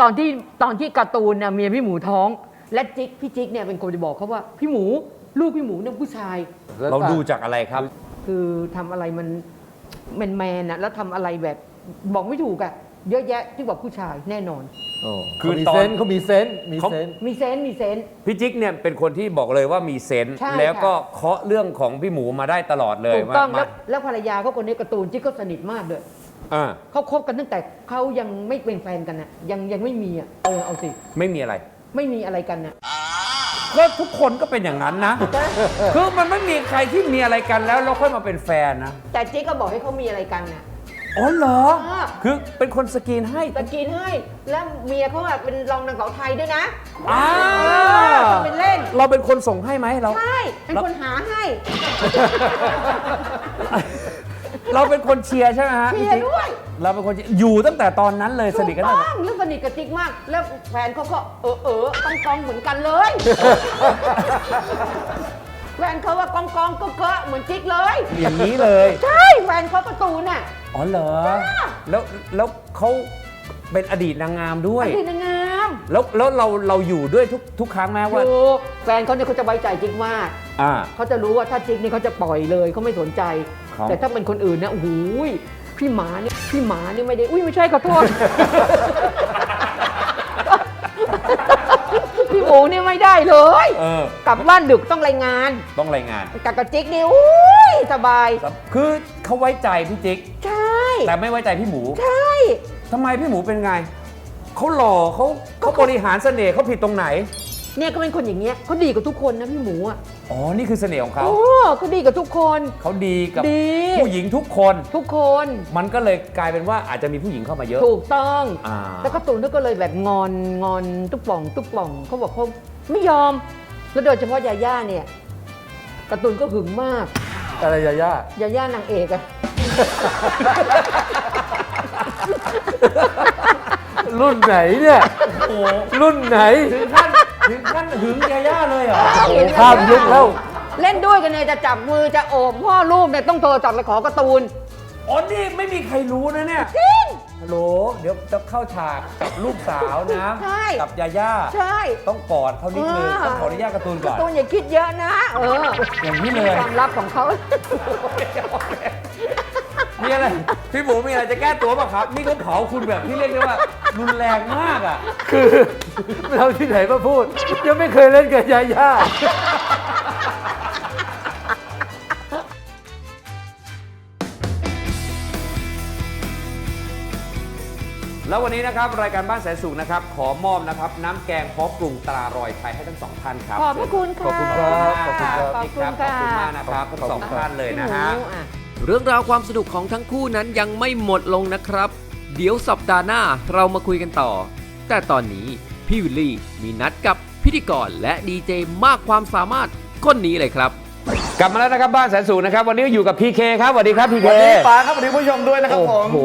ตอนที่ตอนที่การ์ตูนน่ะเมียพี่หมูท้อง และจิ๊กพี่จิ๊กเนี่ยเป็นคนจะบอกเขาว่าพี่หมูลูกพี่หมูเนี่ยผู้ชาย เราดูจากอะไรครับ คือทำอะไรมันแมนแมนๆอะแล้วทำอะไรแบบบอกไม่ถูกอะ เยอะแยะที่บอกผู้ชายแน่นอน คือเขามีตอนเซนส์เขามีเซนส์มีเขา เซนส์มีเซนส์มีเซนส์ พี่จิ๊กเนี่ยเป็นคนที่บอกเลยว่ามีเซนส์ใช่แล้วก็ค่ะเคาะเรื่องของพี่หมูมาได้ตลอดเลยถูกต้องว่าแล้วแล้วภรรยาเขาคนนี้การ์ตูนจิ๊กก็สนิทมากเลยอ่าเขาคบกันตั้งแต่เขายังไม่เป็นแฟนกันนะยังยังไม่มีอะเออเอาสิ ไม่มีอะไร ไม่มีอะไรกันนะก็ทุกคนก็เป็นอย่างนั้นนะ คือมันไม่มีใครที่มีอะไรกันแล้วแล้วค่อยมาเป็นแฟนนะ แต่จิ๊กก็บอกให้เขามีอะไรกันนะ อ๋อเหรออ่าคือเป็นคนสกรีนให้ ตะกินให้ แล้วเมียเขาอะเป็นรองนางสาวไทยด้วยนะอ่าทำเป็นเล่น เราเป็นคนส่งให้ไหมเรา ใช่ เป็นคนหาให้ เราเป็นคนเชียร์ใช่ไหมฮะเชีพี่ยร์จิ๊กด้วย เราเป็นคนเชียร์อยู่ตั้งแต่ตอนนั้นเลยสนิทกันถูตั้งกแต่ต้องแล้วสนิทกับจิ๊กมาก แล้วแฟนเขาก็เออเออก้องกองเหมือนกันเลย แฟนเขาว่ากองกองก็เกอะเหมือนจิ๊กเลย อย่างนี้เลย ใช่ แฟนเขาประตูน่ะ อ๋อเหรอ แล้วแล้วเขาเป็นอดีตนางงามด้วย อดีตนางงามแล้วแล้วเราเราอยู่ด้วยทุกทุกครั้งแม้ว่าดูแฟนเขาเนี่ยเขาจะไว้ใจจิ๊กมาก อ่า เขาจะรู้ว่าถ้าจิ๊กนี่เขาจะปล่อยเลยเขาไม่สนใจ ครับ แต่ถ้าเป็นคนอื่นเนี่ยโอ้โหยพี่หมาเนี่ยพี่หมาเนี่ยไม่ได้อุ้ยไม่ใช่ขอโทษ พี่หมูเนี่ยไม่ได้เลย เออ กลับบ้านดึกต้องรายงานต้องรายงานกับกระจิกนี่อุ้ยสบาย คือเขาไว้ใจพี่จิ๊ก ใช่ แต่ไม่ไว้ใจพี่หมูใช่ทำไมพี่หมูเป็นไง เขาหล่อเขาเขาบริหารเสน่ห์เขาผิดตรงไหน เนี่ยก็เป็นคนอย่างเงี้ยเขาดีกับทุกคนนะพี่หมูอะอ๋อ นี่คือเสน่ห์ของเขาโอ้เขาดีกับทุกคน เขาดีกับดี ผู้หญิงทุกคน ทุกคน มันก็เลยกลายเป็นว่าอาจจะมีผู้หญิงเข้ามาเยอะ ถูกต้อง อ่า แล้วก็ตูนก็เลยแบบงอนงอนตุ๊กป่องตุ๊กป่องเขาบอกเขาไม่ยอม แล้วโดยเฉพาะยาย่าเนี่ยการ์ตูนก็หึงมาก อะไรยาย่ายาย่านางเอกอะ รุ่นไหนเนี่ย โอ้รุ่นไหนถึงขั้นถึงขั้นหึงยาย่าเลยเหรอ โอ้ข้ามยุคแล้ว เล่นด้วยกันเนี่ยจะจับมือจะโอบพ่อลูกเนี่ยต้องโทรศัพท์ไปขอการ์ตูนอ๋อ นี่ไม่มีใครรู้นะเนี่ย จริง ฮัลโหล เดี๋ยวจะเข้าฉากกับลูกสาวนะ ใช่ กับยาย่า ใช่ ต้องกอดเขานิดนึงอ่าต้องขออนุญาตการ์ตูนก่กาอนร์ตูนอย่าคิดเยอะนะ เอออย่างนี้เลย ความลับของเขา มีอะไรพี่หมูมีอะไรจะแก้ตัวป่ะครับ นี่เขาเผาคุณแบบที่เรียกได้ว่ารุนแรงมากอะ คือเราที่ไหนมาพูด ยังไม่เคยเล่นกับยาย่าแล้ววันนี้นะครับรายการบ้านแสนสุขนะครับ ขอมอบนะครับ น้ำแกงพร้อมปรุงตรารอยไทยให้ทั้งสองท่านครับขอบพระคุณค่ะขอบคุณครับขอบคุณครับขอบพี่คุครัณบขอบค่ะคุณมากนะครับทั้งสองท่านเลยนะฮะพี่หมูอ่ เรื่องราวความสนุกของทั้งคู่นั้นยังไม่หมดลงนะครับ เดี๋ยวสัปดาห์หน้าเรามาคุยกันต่อ แต่ตอนนี้พี่วิลลี่มีนัดกับพิธีกรและดีเจมากความสามารถคนนี้เลยครับ กลับมาแล้วนะครับบ้านแสนสุขนะครับ วันนี้อยู่กับพีเคครับสวัสดีครับพีเควันนี้ป๋าครับวันนี้ผู้ชมด้วยนะครับโอ้ผมโห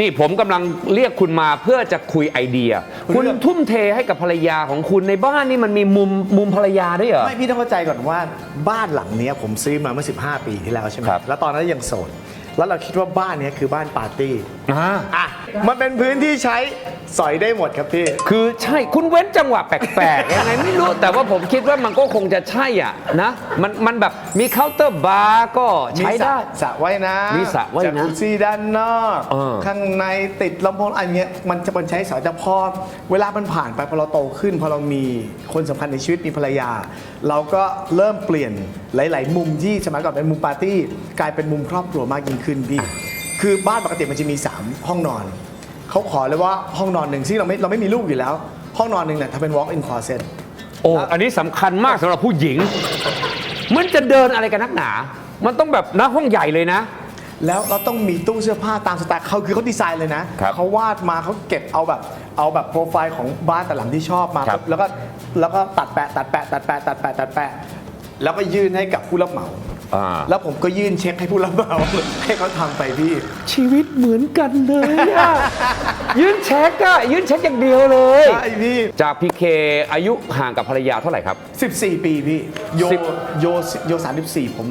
นี่ผมกำลังเรียกคุณมาเพื่อจะคุยไอเดีย คุณเรื่องทุ่มเทให้กับภรรยาของคุณในบ้านนี่มันมีมุมมุมภรรยาด้วยเหรอไม่พี่ต้องเข้าใจก่อนว่าบ้านหลังเนี้ยผมซื้อมาเมื่อ 15 ปีที่แล้วใช่ไหมครับแล้วตอนนั้นยังโสด แล้วเราคิดว่าบ้านเนี้ยคือบ้านปาร์ตี้อ่าอะมันเป็นพื้นที่ใช้สอยได้หมดครับพี่ คือใช่คุณเว้นจังหวะแปลกๆยังไงไม่รู้แต่ว่าผมคิดว่ามันก็คงจะใช่อะนะมันมันแบบ มีเคาน์เตอร์บาร์ก็มีใช้สระได้สระว่ายน้ำมีสระว่ายน้ำจักรุซี่ด้านนอก เออข้างในติดลำโพงอันเนี้ยมันจะเป็นใช้สอยแต่พอเวลามันผ่านไปพอเราโตขึ้น พอเรามีคนสำคัญในชีวิตมีภรรยา เราก็เริ่มเปลี่ยนหลาย ๆ มุมที่สมัยก่อนเป็นมุมปาร์ตี้ กลายเป็นมุมครอบครัวมากยิ่งขึ้นพี่ คือบ้านปกติมันจะมี 3 ห้องนอน เขาขอเลยว่าห้องนอนหนึ่งซึ่งเราไม่เราไม่มีลูกอยู่แล้ว ห้องนอนหนึ่งเนี่ยถ้าเป็น walk in closet โอ้อันนี้สำคัญมากสำหรับผู้หญิง มันจะเดินอะไรกันนักหนา มันต้องแบบนะห้องใหญ่เลยนะ แล้วเราต้องมีตู้เสื้อผ้าตามสไตล์เขาคือเขาดีไซน์เลยนะ ครับเขาวาดมาเขาเก็บเอาแบบเอาแบบโปรไฟล์ของบ้านแต่หลังที่ชอบมาครับ แล้วก็แล้วก็ตัดแปะตัดแปะตัดแปะตัดแปะตัดแปะแล้วก็ยื่นให้กับผู้รับเหมา อ่า แล้วผมก็ยื่นเช็คให้ผู้รับเหมาให้เขาทำไปพี่ ชีวิตเหมือนกันเลยอะยื่นเช็คอะยื่นเช็คอย่างเดียวเลย ใช่พี่ จากพีเคอายุห่างกับภรรยาเท่าไหร่ครับ 14 ปีพี่ โยสิบ โยโย34 ผม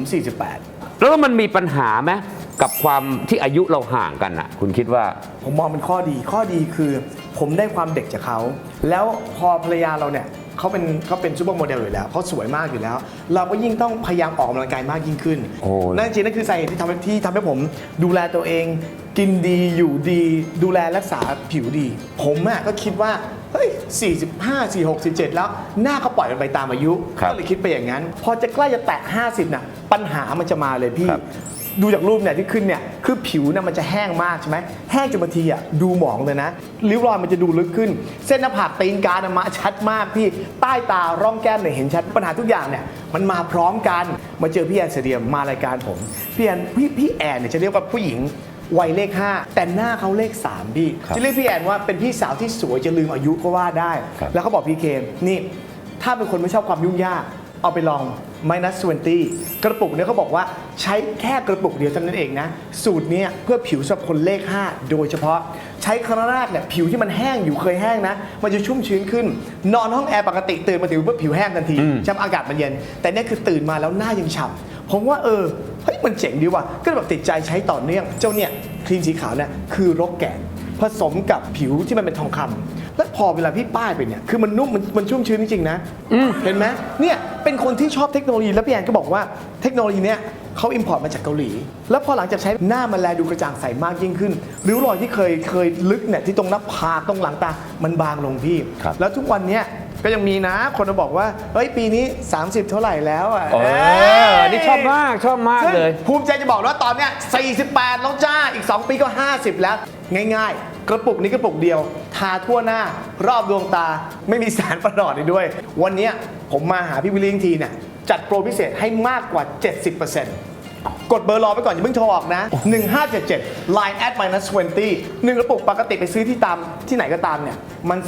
48 แล้วมันมีปัญหาไหม กับความที่อายุเราห่างกันอะคุณคิดว่า ผมมองเป็นข้อดีข้อดีคือ ผมได้ความเด็กจากเขา แล้วพอภรรยาเราเนี่ยเขาเป็นเขาเป็นซูเปอร์โมเดลอยู่แล้วเขาสวยมากอยู่แล้ว เราก็ยิ่งต้องพยายามออกกำลังกายมากยิ่งขึ้นโอ้ นั่นจริงนั่นคือสาเหตุที่ทำให้ที่ทำให้ผมดูแลตัวเอง กินดีอยู่ดี ดูแลรักษาผิวดี ผมอะก็คิดว่าเฮ้ย45 46 47 แล้วหน้าก็ปล่อยมันไปตามอายุครับก็เลยคิดไปอย่างนั้น พอจะใกล้จะแตะ50น่ะปัญหามันจะมาเลยพี่ ครับ ดูจากรูปเนี่ยที่ขึ้นเนี่ยคือผิวเนี่ยมันจะแห้งมากใช่ไหมแห้งจนบางทีอะดูหมองเลยนะริ้วรอยมันจะดูลึกขึ้น เส้นหน้าผากตีนกาเนี่ยมาชัดมากพี่ใต้ตาร่องแก้มเนี่ยเห็นชัดปัญหาทุกอย่างเนี่ยมันมาพร้อมกันมาเจอพี่แอนเสเดียมมารายการผมพี่แอนพี่พี่แอนเนี่ยจะเรียกว่าผู้หญิงวัยเลข 5 แต่หน้าเขาเลข 3 พี่ครับจะเรียกพี่แอนว่าเป็นพี่สาวที่สวยจะลืมอายุก็ว่าได้ครับแล้วเขาบอกพี่เคนนี่ ถ้าเป็นคนไม่ชอบความยุ่งยาก เอาไปลอง minus 20 กระปุกเนี่ยเขาบอกว่าใช้แค่กระปุกเดียวเท่านั้นเองนะ สูตรเนี้ยเพื่อผิวสำหรับคนเลข 5 โดยเฉพาะใช้ครั้งแรกเนี่ยผิวที่มันแห้งอยู่เคยแห้งนะ มันจะชุ่มชื้นขึ้น นอนห้องแอร์ปกติตื่นมาถึงปุ๊บผิวแห้งทันทีอืมใช่ไหมอากาศมันเย็น แต่เนี่ยคือตื่นมาแล้วหน้ายังฉ่ำผมว่าเออเฮ้ยมันเจ๋งดีว่ะก็เลยแบบติดใจใช้ต่อเนื่องเจ้าเนี่ยครีมสีขาวเนี่ยคือรกแกนผสมกับผิวที่มันเป็นทองคำ แล้วพอเวลาพี่ป้ายไปเนี่ยคือมันนุ่มมันมันชุ่มชื้นจริงๆนะเห็นไหมเนี่ยเป็นคนที่ชอบเทคโนโลยีแล้วพี่แอนก็บอกว่าเทคโนโลยีเนี้ยเขาอิมพอร์ตมาจากเกาหลี แล้วพอหลังจากใช้หน้ามันแลดูกระจ่างใสมากยิ่งขึ้น ริ้วรอยที่เคยเคยลึกเนี่ยที่ตรงหน้าผากตรงหลังตา มันบางลงพี่ครับแล้วทุกวันเนี้ยก็ยังมีนะ คนมาบอกว่า เฮ้ย ปีนี้ 30 เท่าไหร่แล้วอะเอออันนี่ชอบมาก ชอบมากซึ่งเลย ภูมิใจจะบอกว่าตอนเนี้ย48 แล้วจ้า อีก 2 ปีก็ 50 แล้ว ง่ายๆ กระปุกนี้กระปุกเดียว ทาทั่วหน้ารอบดวงตาไม่มีสารประหลอดอีกด้วย วันนี้ผมมาหาพี่วิลลิงทีเนี่ยจัดโปรพิเศษให้มากกว่า 70%กดเบอร์รอไปก่อนอย่าเพิ่งโทรออกนะ 1577 line at minus 20หนึ่งกระปุกปกติไปซื้อที่ตามที่ไหนก็ตามเนี่ย มัน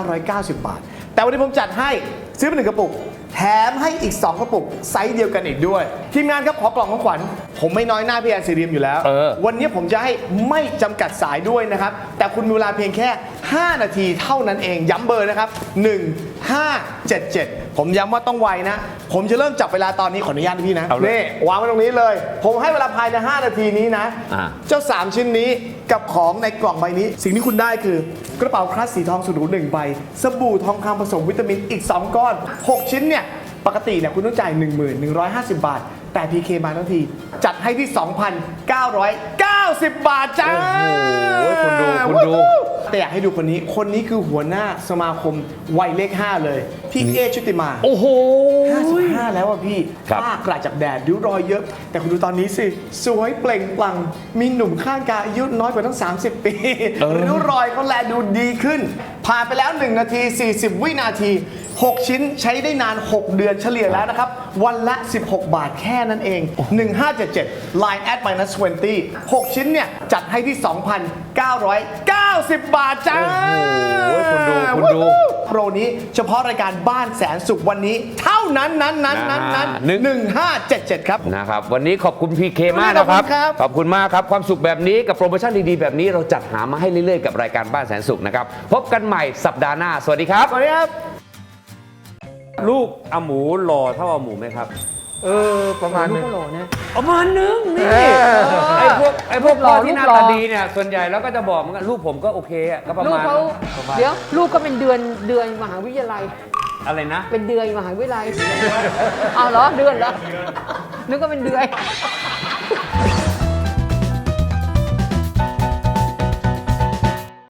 2,990 บาท แต่วันนี้ผมจัดให้ซื้อไปหนึ่งกระปุก แถมให้อีก 2 กระปุก ไซส์เดียวกันอีกด้วย ทีมงานครับขอกล่องของขวัญ ผมไม่น้อยหน้าพี่แอนซีเรียมอยู่แล้ว เออ วันนี้ผมจะให้ไม่จำกัดสายด้วยนะครับ แต่คุณมีเวลาเพียงแค่ 5 นาทีเท่านั้นเอง ย้ำเบอร์นะครับ 1577 ผมย้ำว่าต้องไวนะ ผมจะเริ่มจับเวลาตอนนี้ขออนุญาตนะพี่นะเอาเลยนี่วางไว้ตรงนี้เลย ผมให้เวลาภายใน 5 นาทีนี้นะ อ่า เจ้า 3 ชิ้นนี้กับของในกล่องใบนี้ สิ่งที่คุณได้คือกระเป๋าคลาสสีทองสุดหรูหนึ่งใบ สบู่ทองคำผสมวิตามินอีก 2 ก้อน 6 ชิ้นเนี่ย ปกติเนี่ยคุณต้องจ่าย 1150 บาท แต่ PK มาทั้งที จัดให้ที่ 2,990 บาทจ้าโอ้โหคุณดูคุณดู แต่อยากให้ดูคนนี้ คนนี้คือหัวหน้าสมาคมวัยเลข 5 เลย พี่เอชุติมา โอ้โห 55 แล้วอะพี่ครับ ป้ากระจากแดดริ้วรอยเยอะ แต่คุณดูตอนนี้สิ สวยเปล่งปลั่ง มีหนุ่มข้างกายอายุน้อยกว่าทั้ง 30 ปีริ้วรอยเขาแลดูดีขึ้น ผ่านไปแล้ว 1 นาที 40 วินาที 6 ชิ้นใช้ได้นาน 6 เดือนเฉลี่ยแล้วนะครับ วันละ 16 บาทแค่นั้นเอง 1577 line at minus 20 6 ชิ้นเนี่ย จัดให้ที่ 2,990 บาทจ้า โอ้โหคุณดูคุณดูโปรนี้เฉพาะรายการบ้านแสนสุขวันนี้ เท่านั้นนั้นนั้นนั้นนั้นหนึ่ง หนึ่งห้าเจ็ดเจ็ดครับ นะครับ วันนี้ขอบคุณพีเคมากนะครับ ขอบคุณครับ ขอบคุณมากครับ ความสุขแบบนี้กับโปรโมชั่นดีๆ แบบนี้เราจัดหามาให้เรื่อยๆ กับรายการบ้านแสนสุขนะครับ พบกันใหม่สัปดาห์หน้า สวัสดีครับ สวัสดีครับ ลูกอาหมูหล่อเท่าอาหมูไหมครับ เออ ประมาณลูนึกงก็หล่อนะ ประมาณนึงนี่เออไอ้พวกไอ้พวกรูปหล่อที่หน้ารูปหล่ตาอ ดีเนี่ยส่วนใหญ่แล้วก็จะบอกเหมือนกันลูกผมก็โอเคอะก็ประลูกมาณเขาประมาณเดี๋ยวลูกก็เป็นเดือนเดือนมหาวิทยาลัย อะไรนะ เป็นเดือนมหาวิทยาลัย เอาเหรอเดือนเหรอนึกว่าเป็นเดือน